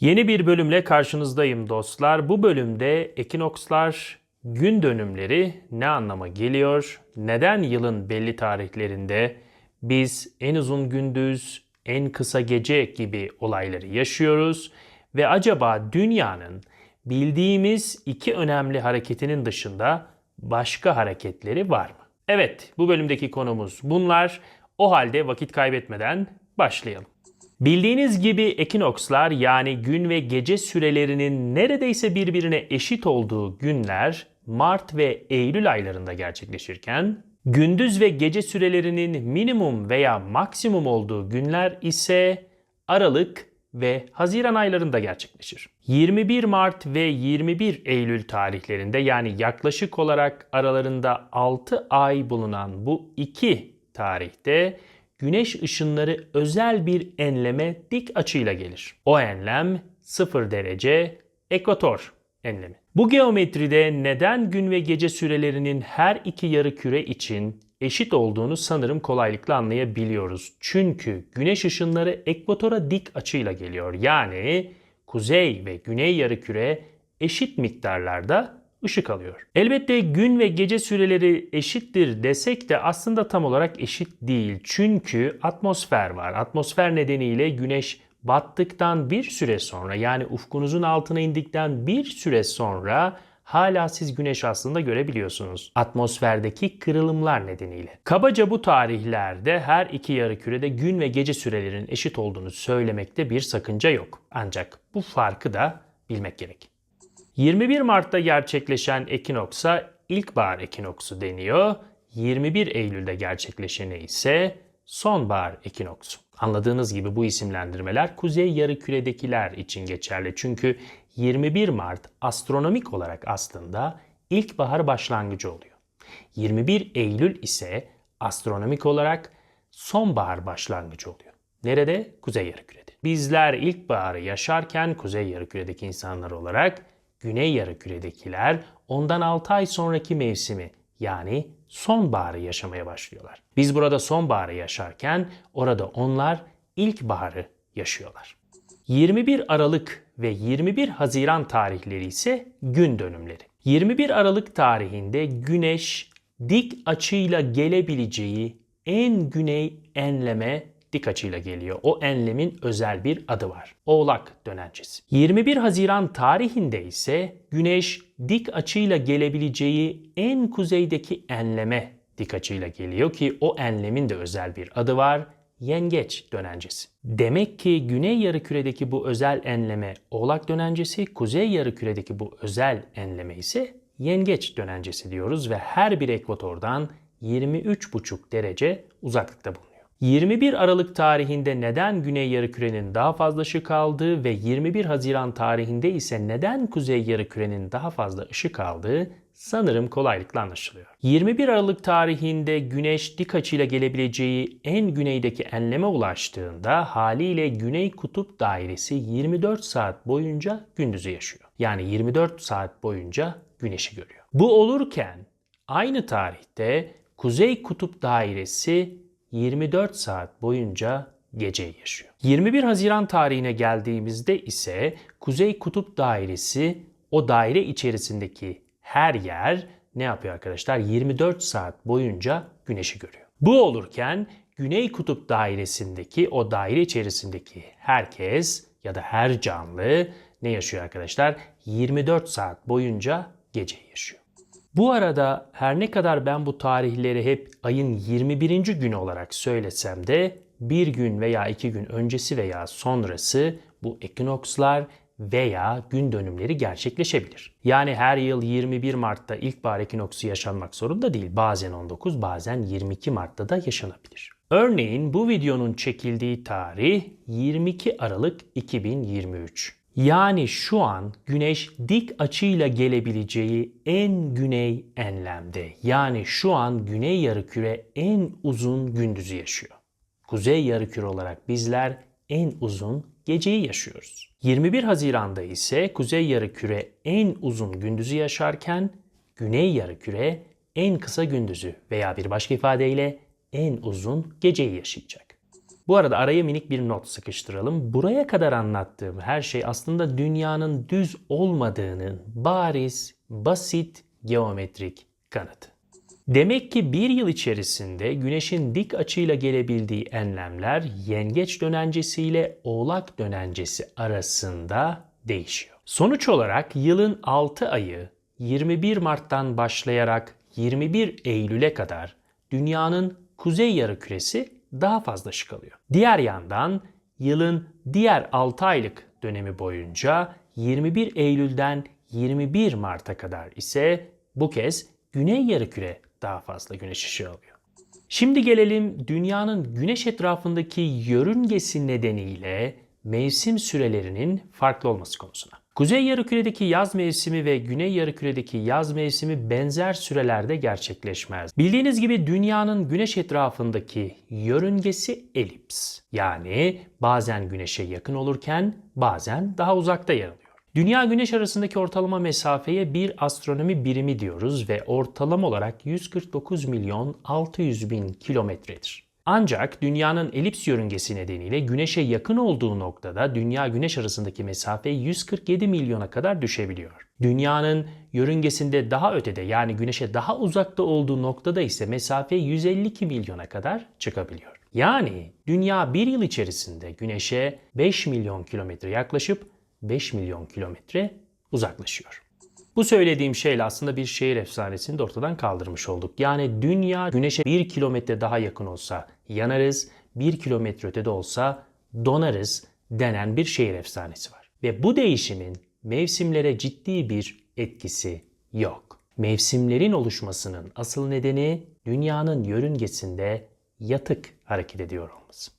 Yeni bir bölümle karşınızdayım dostlar. Bu bölümde ekinokslar, gün dönümleri ne anlama geliyor? Neden yılın belli tarihlerinde biz en uzun gündüz, en kısa gece gibi olayları yaşıyoruz? Ve acaba dünyanın bildiğimiz iki önemli hareketinin dışında başka hareketleri var mı? Evet, bu bölümdeki konumuz bunlar. O halde vakit kaybetmeden başlayalım. Bildiğiniz gibi ekinokslar yani gün ve gece sürelerinin neredeyse birbirine eşit olduğu günler Mart ve Eylül aylarında gerçekleşirken gündüz ve gece sürelerinin minimum veya maksimum olduğu günler ise Aralık ve Haziran aylarında gerçekleşir. 21 Mart ve 21 Eylül tarihlerinde yani yaklaşık olarak aralarında 6 ay bulunan bu iki tarihte güneş ışınları özel bir enleme dik açıyla gelir. O enlem 0 derece ekvator enlemi. Bu geometride neden gün ve gece sürelerinin her iki yarı küre için eşit olduğunu sanırım kolaylıkla anlayabiliyoruz. Çünkü güneş ışınları ekvatora dik açıyla geliyor. Yani kuzey ve güney yarıküre eşit miktarlarda ışık alıyor. Elbette gün ve gece süreleri eşittir desek de aslında tam olarak eşit değil. Çünkü atmosfer var. Atmosfer nedeniyle güneş battıktan bir süre sonra yani ufkunuzun altına indikten bir süre sonra hala siz güneş aslında görebiliyorsunuz. Atmosferdeki kırılımlar nedeniyle. Kabaca bu tarihlerde her iki yarı kürede gün ve gece sürelerinin eşit olduğunu söylemekte bir sakınca yok. Ancak bu farkı da bilmek gerek. 21 Mart'ta gerçekleşen ekinoksa ilkbahar ekinoksu deniyor. 21 Eylül'de gerçekleşeni ise sonbahar ekinoksu. Anladığınız gibi bu isimlendirmeler kuzey yarıküredekiler için geçerli. Çünkü 21 Mart astronomik olarak aslında ilkbahar başlangıcı oluyor. 21 Eylül ise astronomik olarak sonbahar başlangıcı oluyor. Nerede? Kuzey yarıkürede. Bizler ilkbaharı yaşarken kuzey yarıküredeki insanlar olarak güney yarıküredekiler ondan 6 ay sonraki mevsimi yani sonbaharı yaşamaya başlıyorlar. Biz burada sonbaharı yaşarken orada onlar ilkbaharı yaşıyorlar. 21 Aralık ve 21 Haziran tarihleri ise gün dönümleri. 21 Aralık tarihinde Güneş dik açıyla gelebileceği en güney enleme dik açıyla geliyor. O enlemin özel bir adı var. Oğlak dönencesi. 21 Haziran tarihinde ise Güneş dik açıyla gelebileceği en kuzeydeki enleme dik açıyla geliyor ki o enlemin de özel bir adı var. Yengeç dönencesi. Demek ki güney yarıküredeki bu özel enleme Oğlak dönencesi, kuzey yarıküredeki bu özel enleme ise Yengeç dönencesi diyoruz ve her bir ekvatordan 23,5 derece uzaklıkta bulunuyor. 21 Aralık tarihinde neden Güney Yarıküre'nin daha fazla ışık aldığı ve 21 Haziran tarihinde ise neden Kuzey Yarıküre'nin daha fazla ışık aldığı sanırım kolaylıkla anlaşılıyor. 21 Aralık tarihinde Güneş dik açıyla gelebileceği en güneydeki enleme ulaştığında haliyle Güney Kutup Dairesi 24 saat boyunca gündüzü yaşıyor. Yani 24 saat boyunca Güneş'i görüyor. Bu olurken aynı tarihte Kuzey Kutup Dairesi 24 saat boyunca geceyi yaşıyor. 21 Haziran tarihine geldiğimizde ise Kuzey Kutup Dairesi o daire içerisindeki her yer ne yapıyor arkadaşlar? 24 saat boyunca güneşi görüyor. Bu olurken Güney Kutup Dairesi'ndeki o daire içerisindeki herkes ya da her canlı ne yaşıyor arkadaşlar? 24 saat boyunca geceyi yaşıyor. Bu arada her ne kadar ben bu tarihleri hep ayın 21. günü olarak söylesem de bir gün veya iki gün öncesi veya sonrası bu ekinokslar veya gün dönümleri gerçekleşebilir. Yani her yıl 21 Mart'ta ilkbahar ekinoksu yaşanmak zorunda değil. Bazen 19, bazen 22 Mart'ta da yaşanabilir. Örneğin bu videonun çekildiği tarih 22 Aralık 2023. Yani şu an güneş dik açıyla gelebileceği en güney enlemde. Yani şu an güney yarıküre en uzun gündüzü yaşıyor. Kuzey yarıküre olarak bizler en uzun geceyi yaşıyoruz. 21 Haziran'da ise kuzey yarıküre en uzun gündüzü yaşarken güney yarıküre en kısa gündüzü veya bir başka ifadeyle en uzun geceyi yaşayacak. Bu arada araya minik bir not sıkıştıralım. Buraya kadar anlattığım her şey aslında dünyanın düz olmadığının bariz, basit geometrik kanıtı. Demek ki bir yıl içerisinde güneşin dik açıyla gelebildiği enlemler yengeç dönencesi oğlak dönencesi arasında değişiyor. Sonuç olarak yılın 6 ayı 21 Mart'tan başlayarak 21 Eylül'e kadar dünyanın kuzey yarıküresi daha fazla ışık alıyor. Diğer yandan yılın diğer 6 aylık dönemi boyunca 21 Eylül'den 21 Mart'a kadar ise bu kez güney yarıküre daha fazla güneş ışığı alıyor. Şimdi gelelim dünyanın güneş etrafındaki yörüngesi nedeniyle mevsim sürelerinin farklı olması konusuna. Kuzey yarıküredeki yaz mevsimi ve güney yarıküredeki yaz mevsimi benzer sürelerde gerçekleşmez. Bildiğiniz gibi dünyanın güneş etrafındaki yörüngesi elips. Yani bazen güneşe yakın olurken bazen daha uzakta yer alıyor. Dünya güneş arasındaki ortalama mesafeye bir astronomi birimi diyoruz ve ortalama olarak 149 milyon 600 bin kilometredir. Ancak dünyanın elips yörüngesi nedeniyle güneşe yakın olduğu noktada dünya güneş arasındaki mesafe 147 milyona kadar düşebiliyor. Dünyanın yörüngesinde daha ötede yani güneşe daha uzakta olduğu noktada ise mesafe 152 milyona kadar çıkabiliyor. Yani dünya bir yıl içerisinde güneşe 5 milyon kilometre yaklaşıp 5 milyon kilometre uzaklaşıyor. Bu söylediğim şeyle aslında bir şehir efsanesini de ortadan kaldırmış olduk. Yani dünya güneşe 1 kilometre daha yakın olsa yanarız, 1 kilometre ötede olsa donarız denen bir şehir efsanesi var. Ve bu değişimin mevsimlere ciddi bir etkisi yok. Mevsimlerin oluşmasının asıl nedeni dünyanın yörüngesinde yatık hareket ediyor olması.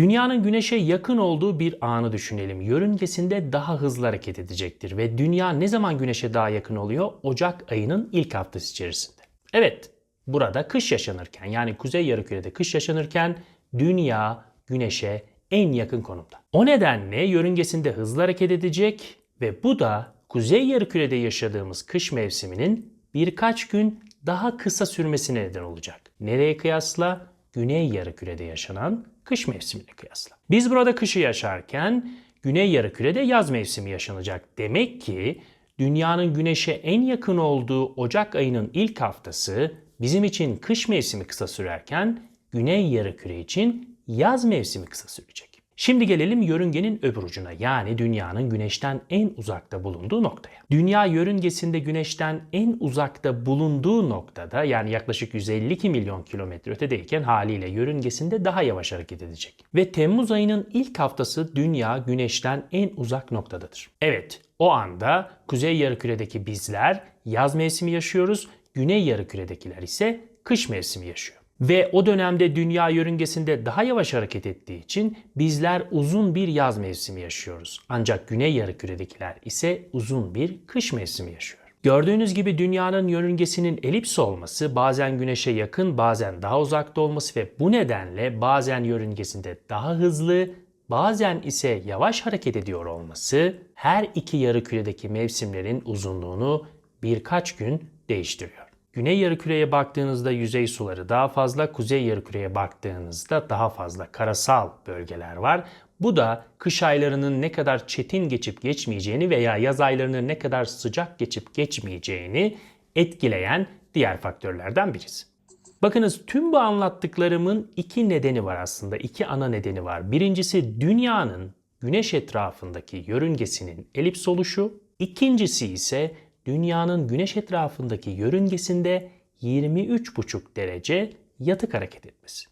Dünyanın güneşe yakın olduğu bir anı düşünelim. Yörüngesinde daha hızlı hareket edecektir ve dünya ne zaman güneşe daha yakın oluyor? Ocak ayının ilk haftası içerisinde. Evet, burada kış yaşanırken yani kuzey yarımkürede kış yaşanırken dünya güneşe en yakın konumda. O nedenle yörüngesinde hızlı hareket edecek ve bu da kuzey yarımkürede yaşadığımız kış mevsiminin birkaç gün daha kısa sürmesine neden olacak. Nereye kıyasla? Güney yarımkürede yaşanan kış mevsimine kıyasla. Biz burada kışı yaşarken güney yarımkürede yaz mevsimi yaşanacak. Demek ki dünyanın güneşe en yakın olduğu Ocak ayının ilk haftası bizim için kış mevsimi kısa sürerken güney yarımküre için yaz mevsimi kısa sürecek. Şimdi gelelim yörüngenin öbür ucuna yani dünyanın güneşten en uzakta bulunduğu noktaya. Dünya yörüngesinde güneşten en uzakta bulunduğu noktada yani yaklaşık 152 milyon kilometre ötedeyken haliyle yörüngesinde daha yavaş hareket edecek. Ve Temmuz ayının ilk haftası dünya güneşten en uzak noktadadır. Evet o anda kuzey yarımküredeki bizler yaz mevsimi yaşıyoruz, güney yarımküredekiler ise kış mevsimi yaşıyor. Ve o dönemde dünya yörüngesinde daha yavaş hareket ettiği için bizler uzun bir yaz mevsimi yaşıyoruz. Ancak güney yarımküredekiler ise uzun bir kış mevsimi yaşıyor. Gördüğünüz gibi dünyanın yörüngesinin elips olması, bazen güneşe yakın, bazen daha uzakta olması ve bu nedenle bazen yörüngesinde daha hızlı, bazen ise yavaş hareket ediyor olması her iki yarımküredeki mevsimlerin uzunluğunu birkaç gün değiştiriyor. Güney yarımküreye baktığınızda yüzey suları daha fazla, kuzey yarımküreye baktığınızda daha fazla karasal bölgeler var. Bu da kış aylarının ne kadar çetin geçip geçmeyeceğini veya yaz aylarının ne kadar sıcak geçip geçmeyeceğini etkileyen diğer faktörlerden birisi. Bakınız tüm bu anlattıklarımın iki nedeni var aslında. iki ana nedeni var. Birincisi dünyanın güneş etrafındaki yörüngesinin elips oluşu. İkincisi ise dünyanın güneş etrafındaki yörüngesinde 23,5 derece yatık hareket etmesi.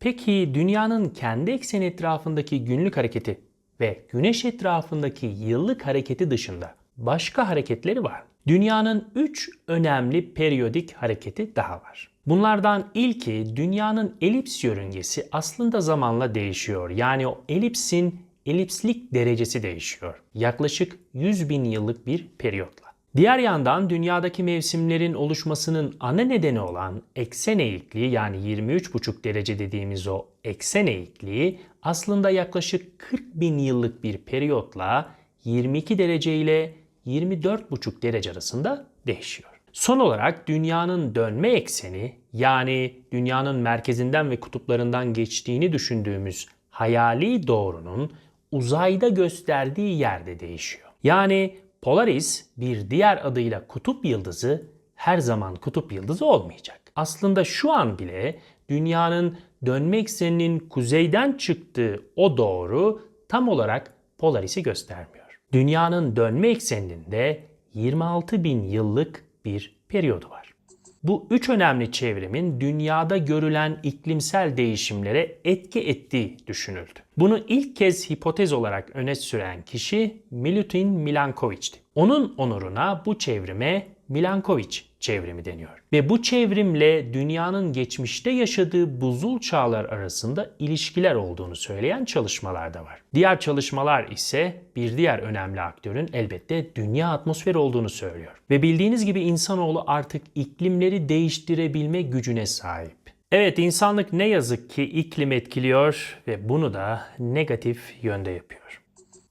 Peki dünyanın kendi ekseni etrafındaki günlük hareketi ve güneş etrafındaki yıllık hareketi dışında başka hareketleri var. Dünyanın 3 önemli periyodik hareketi daha var. Bunlardan ilki dünyanın elips yörüngesi aslında zamanla değişiyor. Yani o elipsin elipslik derecesi değişiyor. Yaklaşık 100 bin yıllık bir periyotla. Diğer yandan dünyadaki mevsimlerin oluşmasının ana nedeni olan eksen eğikliği yani 23,5 derece dediğimiz o eksen eğikliği aslında yaklaşık 40 bin yıllık bir periyotla 22 derece ile 24,5 derece arasında değişiyor. Son olarak dünyanın dönme ekseni yani dünyanın merkezinden ve kutuplarından geçtiğini düşündüğümüz hayali doğrunun uzayda gösterdiği yerde değişiyor. Yani Polaris bir diğer adıyla kutup yıldızı her zaman kutup yıldızı olmayacak. Aslında şu an bile dünyanın dönme ekseninin kuzeyden çıktığı o doğru tam olarak Polaris'i göstermiyor. Dünyanın dönme ekseninde 26 bin yıllık bir periyodu var. Bu üç önemli çevrimin dünyada görülen iklimsel değişimlere etki ettiği düşünüldü. Bunu ilk kez hipotez olarak öne süren kişi Milutin Milankovitch'ti. Onun onuruna bu çevrime Milankovitch çevrimi deniyor. Ve bu çevrimle dünyanın geçmişte yaşadığı buzul çağlar arasında ilişkiler olduğunu söyleyen çalışmalar da var. Diğer çalışmalar ise bir diğer önemli aktörün elbette dünya atmosferi olduğunu söylüyor. Ve bildiğiniz gibi insanoğlu artık iklimleri değiştirebilme gücüne sahip. Evet insanlık ne yazık ki iklim etkiliyor ve bunu da negatif yönde yapıyor.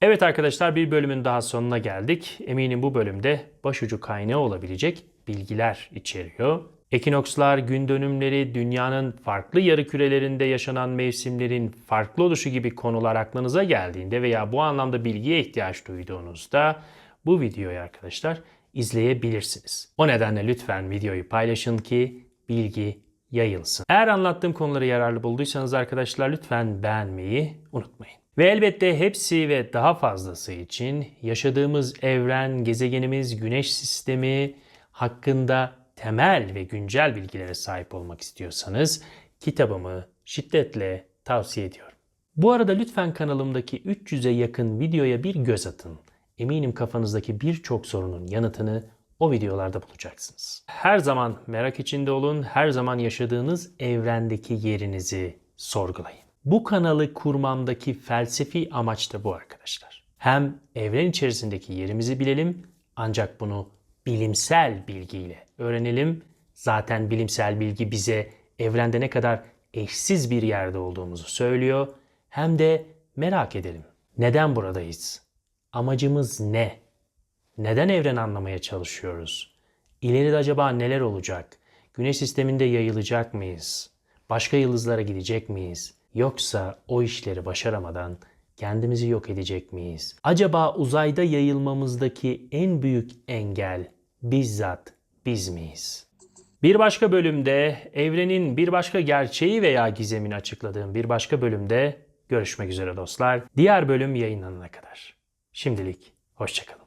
Evet arkadaşlar bir bölümün daha sonuna geldik. Eminim bu bölümde başucu kaynağı olabilecek bilgiler içeriyor. Ekinokslar, gün dönümleri, dünyanın farklı yarı kürelerinde yaşanan mevsimlerin farklı oluşu gibi konular aklınıza geldiğinde veya bu anlamda bilgiye ihtiyaç duyduğunuzda bu videoyu arkadaşlar izleyebilirsiniz. O nedenle lütfen videoyu paylaşın ki bilgi yayılsın. Eğer anlattığım konuları yararlı bulduysanız arkadaşlar lütfen beğenmeyi unutmayın. Ve elbette hepsi ve daha fazlası için yaşadığımız evren, gezegenimiz, güneş sistemi hakkında temel ve güncel bilgilere sahip olmak istiyorsanız kitabımı şiddetle tavsiye ediyorum. Bu arada lütfen kanalımdaki 300'e yakın videoya bir göz atın. Eminim kafanızdaki birçok sorunun yanıtını o videolarda bulacaksınız. Her zaman merak içinde olun, her zaman yaşadığınız evrendeki yerinizi sorgulayın. Bu kanalı kurmamdaki felsefi amaç da bu arkadaşlar. Hem evren içerisindeki yerimizi bilelim ancak bunu bilimsel bilgiyle öğrenelim. Zaten bilimsel bilgi bize evrende ne kadar eşsiz bir yerde olduğumuzu söylüyor. Hem de merak edelim. Neden buradayız? Amacımız ne? Neden evren anlamaya çalışıyoruz? İleride acaba neler olacak? Güneş sisteminde yayılacak mıyız? Başka yıldızlara gidecek miyiz? Yoksa o işleri başaramadan kendimizi yok edecek miyiz? Acaba uzayda yayılmamızdaki en büyük engel bizzat biz miyiz? Bir başka bölümde evrenin bir başka gerçeği veya gizemini açıkladığım bir başka bölümde görüşmek üzere dostlar. Diğer bölüm yayınlanana kadar. Şimdilik hoşçakalın.